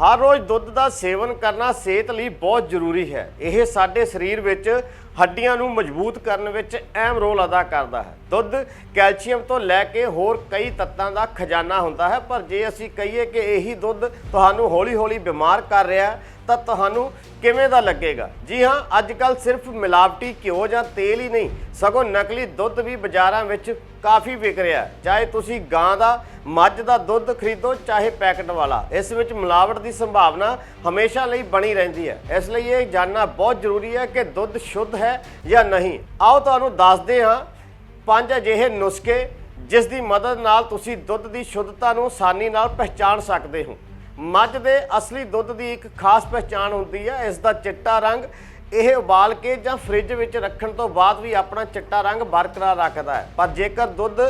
ਹਰ ਰੋਜ਼ ਦੁੱਧ ਦਾ ਸੇਵਨ ਕਰਨਾ ਸਿਹਤ ਲਈ ਬਹੁਤ ਜ਼ਰੂਰੀ ਹੈ। ਇਹ ਸਾਡੇ ਸਰੀਰ ਵਿੱਚ ਹੱਡੀਆਂ ਨੂੰ ਮਜ਼ਬੂਤ ਕਰਨ ਵਿੱਚ ਅਹਿਮ ਰੋਲ ਅਦਾ ਕਰਦਾ ਹੈ। ਦੁੱਧ ਕੈਲਸ਼ੀਅਮ ਤੋਂ ਲੈ ਕੇ ਹੋਰ ਕਈ ਤੱਤਾਂ ਦਾ ਖਜ਼ਾਨਾ ਹੁੰਦਾ ਹੈ, ਪਰ ਜੇ ਅਸੀਂ ਕਹੀਏ ਕਿ ਇਹੀ ਦੁੱਧ ਤੁਹਾਨੂੰ ਹੌਲੀ-ਹੌਲੀ ਬਿਮਾਰ ਕਰ ਰਿਹਾ ਤਾਂ ਤੁਹਾਨੂੰ ਕਿਵੇਂ ਦਾ ਲੱਗੇਗਾ? ਜੀ ਹਾਂ ਅੱਜ ਕੱਲ ਸਿਰਫ ਮਿਲਾਵਟੀ ਘਿਓ ਜਾਂ ਤੇਲ ਹੀ ਨਹੀਂ, ਸਗੋਂ ਨਕਲੀ ਦੁੱਧ ਵੀ ਬਾਜ਼ਾਰਾਂ ਵਿੱਚ ਕਾਫੀ ਵਿਕ ਰਿਹਾ ਚਾਹੇ ਤੁਸੀਂ ਗਾਂ ਦਾ, ਮੱਝ ਦਾ ਦੁੱਧ ਖਰੀਦੋ, ਚਾਹੇ ਪੈਕਟ ਵਾਲਾ, ਇਸ ਵਿੱਚ ਮਿਲਾਵਟ ਦੀ ਸੰਭਾਵਨਾ ਹਮੇਸ਼ਾ ਲਈ ਬਣੀ ਰਹਿੰਦੀ ਹੈ। ਇਸ ਲਈ ਇਹ ਜਾਣਨਾ ਬਹੁਤ ਜ਼ਰੂਰੀ ਹੈ ਕਿ ਦੁੱਧ ਸ਼ੁੱਧ ਹੈ ਜਾਂ ਨਹੀਂ? ਆਓ ਤੁਹਾਨੂੰ ਦੱਸਦੇ ਹਾਂ ਪੰਜ ਅਜਿਹੇ ਨੁਸਖੇ ਜਿਸ ਦੀ ਮਦਦ ਨਾਲ ਤੁਸੀਂ ਦੁੱਧ ਦੀ ਸ਼ੁੱਧਤਾ ਨੂੰ ਆਸਾਨੀ ਨਾਲ ਪਹਿਚਾਨ ਸਕਦੇ ਹੋ। ਮੱਝ ਦੇ ਅਸਲੀ ਦੁੱਧ ਦੀ ਇੱਕ ਖਾਸ ਪਹਿਚਾਨ ਹੁੰਦੀ ਹੈ, ਇਸ ਦਾ ਚਿੱਟਾ ਰੰਗ ਇਹ ਉਬਾਲ ਕੇ ਜਾਂ ਫ੍ਰਿਜ ਵਿੱਚ ਰੱਖਣ ਤੋਂ ਬਾਅਦ ਵੀ ਆਪਣਾ ਚਿੱਟਾ ਰੰਗ ਬਰਕਰਾਰ ਰੱਖਦਾ ਹੈ। ਪਰ ਜੇਕਰ ਦੁੱਧ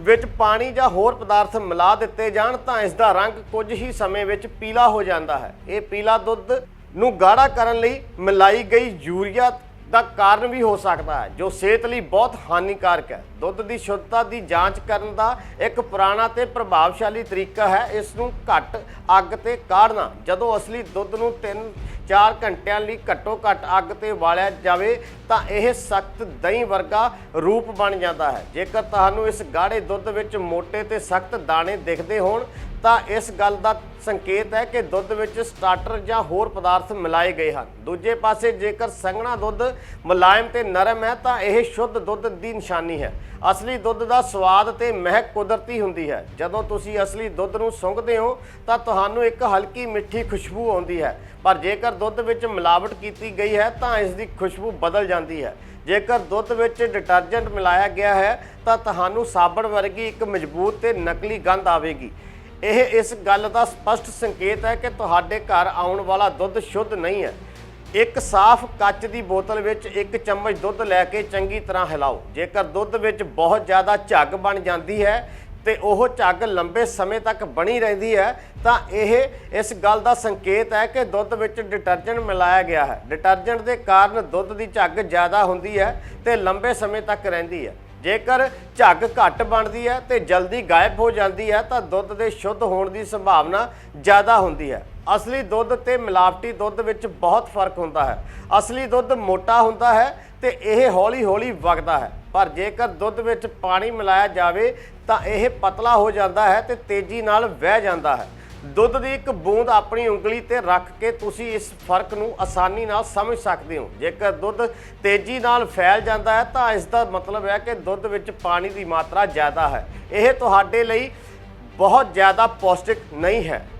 ਵਿੱਚ ਪਾਣੀ ਜਾਂ ਹੋਰ ਪਦਾਰਥ ਮਿਲਾ ਦਿੱਤੇ ਜਾਣ ਤਾਂ ਇਸ ਦਾ ਰੰਗ ਕੁਝ ਹੀ ਸਮੇਂ ਵਿੱਚ ਪੀਲਾ ਹੋ ਜਾਂਦਾ ਹੈ। ਇਹ ਪੀਲਾ ਦੁੱਧ ਨੂੰ ਗਾੜਾ ਕਰਨ ਲਈ ਮਿਲਾਈ ਗਈ ਯੂਰੀਆ ਦਾ ਕਾਰਨ ਵੀ ਹੋ ਸਕਦਾ ਹੈ, ਜੋ ਸਿਹਤ ਲਈ ਬਹੁਤ ਹਾਨੀਕਾਰਕ ਹੈ। ਦੁੱਧ ਦੀ ਸ਼ੁੱਧਤਾ ਦੀ ਜਾਂਚ ਕਰਨ ਦਾ ਇੱਕ ਪੁਰਾਣਾ ਤੇ ਪ੍ਰਭਾਵਸ਼ਾਲੀ ਤਰੀਕਾ ਹੈ। ਇਸ ਨੂੰ ਘੱਟ ਅੱਗ ਤੇ ਕਾੜਨਾ, ਜਦੋਂ ਅਸਲੀ ਦੁੱਧ ਨੂੰ 3-4 ਘੰਟਿਆਂ ਲਈ ਘੱਟੋ ਘੱਟ ਅੱਗ ਤੇ ਉਬਾਲਿਆ ਜਾਵੇ ਤਾਂ ਇਹ ਸਖਤ ਦਹੀਂ ਵਰਗਾ ਰੂਪ ਬਣ ਜਾਂਦਾ ਹੈ। ਜੇਕਰ ਤੁਹਾਨੂੰ ਇਸ ਗਾੜੇ ਦੁੱਧ ਵਿੱਚ ਮੋٹے ਤੇ ਸਖਤ ਦਾਣੇ ਦਿਖਦੇ ਹੋਣ, ਤਾਂ ਇਸ ਗੱਲ ਦਾ ਸੰਕੇਤ ਹੈ ਕਿ ਦੁੱਧ ਵਿੱਚ ਸਟਾਰਟਰ ਜਾਂ ਹੋਰ ਪਦਾਰਥ ਮਿਲਾਏ ਗਏ ਹਨ। ਦੂਜੇ ਪਾਸੇ ਜੇਕਰ ਸੰਘਣਾ ਦੁੱਧ ਮੁਲਾਇਮ ਤੇ ਨਰਮ ਹੈ, ਤਾਂ ਇਹ ਸ਼ੁੱਧ ਦੁੱਧ ਦੀ ਨਿਸ਼ਾਨੀ ਹੈ। ਅਸਲੀ ਦੁੱਧ ਦਾ ਸਵਾਦ ਤੇ ਮਹਿਕ ਕੁਦਰਤੀ ਹੁੰਦੀ ਹੈ। ਜਦੋਂ ਤੁਸੀਂ ਅਸਲੀ ਦੁੱਧ ਨੂੰ ਸੁੰਘਦੇ ਹੋ, ਤਾਂ ਤੁਹਾਨੂੰ ਇੱਕ ਹਲਕੀ ਮਿੱਠੀ ਖੁਸ਼ਬੂ ਆਉਂਦੀ ਹੈ। ਪਰ ਜੇਕਰ ਦੁੱਧ ਵਿੱਚ ਮਿਲਾਵਟ ਕੀਤੀ ਗਈ ਹੈ, ਤਾਂ ਇਸ ਦੀ ਖੁਸ਼ਬੂ ਬਦਲ ਜਾਂਦੀ ਹੈ। ਜੇਕਰ ਦੁੱਧ ਵਿੱਚ ਡਿਟਰਜੈਂਟ ਮਿਲਾਇਆ ਗਿਆ ਹੈ, ਤਾਂ ਤੁਹਾਨੂੰ ਸਾਬਣ ਵਰਗੀ ਇੱਕ ਮਜ਼ਬੂਤ ਤੇ ਨਕਲੀ ਗੰਧ ਆਵੇਗੀ। ਇਹ ਇਸ ਗੱਲ ਦਾ ਸਪਸ਼ਟ ਸੰਕੇਤ ਹੈ ਕਿ ਤੁਹਾਡੇ ਘਰ ਆਉਣ ਵਾਲਾ ਦੁੱਧ ਸ਼ੁੱਧ ਨਹੀਂ ਹੈ। ਇੱਕ ਸਾਫ਼ ਕੱਚ ਦੀ ਬੋਤਲ ਵਿੱਚ ਇੱਕ ਚਮਚ ਦੁੱਧ ਲੈ ਕੇ ਚੰਗੀ ਤਰ੍ਹਾਂ ਹਿਲਾਓ। ਜੇਕਰ ਦੁੱਧ ਵਿੱਚ ਬਹੁਤ ਜ਼ਿਆਦਾ ਝੱਗ ਬਣ ਜਾਂਦੀ ਹੈ ਤੇ ਉਹ ਝੱਗ ਲੰਬੇ ਸਮੇਂ ਤੱਕ ਬਣੀ ਰਹਿੰਦੀ ਹੈ, ਤਾਂ ਇਹ ਇਸ ਗੱਲ ਦਾ ਸੰਕੇਤ ਹੈ ਕਿ ਦੁੱਧ ਵਿੱਚ ਡਿਟਰਜੈਂਟ ਮਿਲਾਇਆ ਗਿਆ ਹੈ। ਡਿਟਰਜੈਂਟ ਦੇ ਕਾਰਨ ਦੁੱਧ ਦੀ ਝੱਗ ਜ਼ਿਆਦਾ ਹੁੰਦੀ ਹੈ ਤੇ ਲੰਬੇ ਸਮੇਂ ਤੱਕ ਰਹਿੰਦੀ ਹੈ। ਜੇਕਰ ਝੱਗ ਘੱਟ ਬਣਦੀ ਹੈ ਤੇ ਜਲਦੀ ਗਾਇਬ ਹੋ ਜਾਂਦੀ ਹੈ, ਤਾਂ ਦੁੱਧ ਦੇ ਸ਼ੁੱਧ ਹੋਣ ਦੀ ਸੰਭਾਵਨਾ ਜ਼ਿਆਦਾ ਹੁੰਦੀ ਹੈ। ਅਸਲੀ ਦੁੱਧ ਤੇ ਮਿਲਾਵਟੀ ਦੁੱਧ ਵਿੱਚ ਬਹੁਤ ਫ਼ਰਕ ਹੁੰਦਾ ਹੈ। ਅਸਲੀ ਦੁੱਧ ਮੋਟਾ ਹੁੰਦਾ ਹੈ ਤੇ ਇਹ ਹੌਲੀ-ਹੌਲੀ ਵਗਦਾ ਹੈ। ਪਰ ਜੇਕਰ ਦੁੱਧ ਵਿੱਚ ਪਾਣੀ ਮਿਲਾਇਆ ਜਾਵੇ ਤਾਂ ਇਹ ਪਤਲਾ ਹੋ ਜਾਂਦਾ ਹੈ ਤੇ ਤੇਜ਼ੀ ਨਾਲ ਵਹਿ ਜਾਂਦਾ ਹੈ। ਦੁੱਧ ਦੀ ਇੱਕ ਬੂੰਦ ਆਪਣੀ ਉਂਗਲੀ ਤੇ ਰੱਖ ਕੇ ਤੁਸੀਂ ਇਸ ਫ਼ਰਕ ਨੂੰ ਆਸਾਨੀ ਨਾਲ ਸਮਝ ਸਕਦੇ ਹੋ। ਜੇਕਰ ਦੁੱਧ ਤੇਜ਼ੀ ਨਾਲ ਫੈਲ ਜਾਂਦਾ ਹੈ ਤਾਂ ਇਸ ਦਾ ਮਤਲਬ ਹੈ ਕਿ ਦੁੱਧ ਵਿੱਚ ਪਾਣੀ ਦੀ ਮਾਤਰਾ ਜ਼ਿਆਦਾ ਹੈ। ਇਹ ਤੁਹਾਡੇ ਲਈ ਬਹੁਤ ਜ਼ਿਆਦਾ ਪੌਸ਼ਟਿਕ ਨਹੀਂ ਹੈ।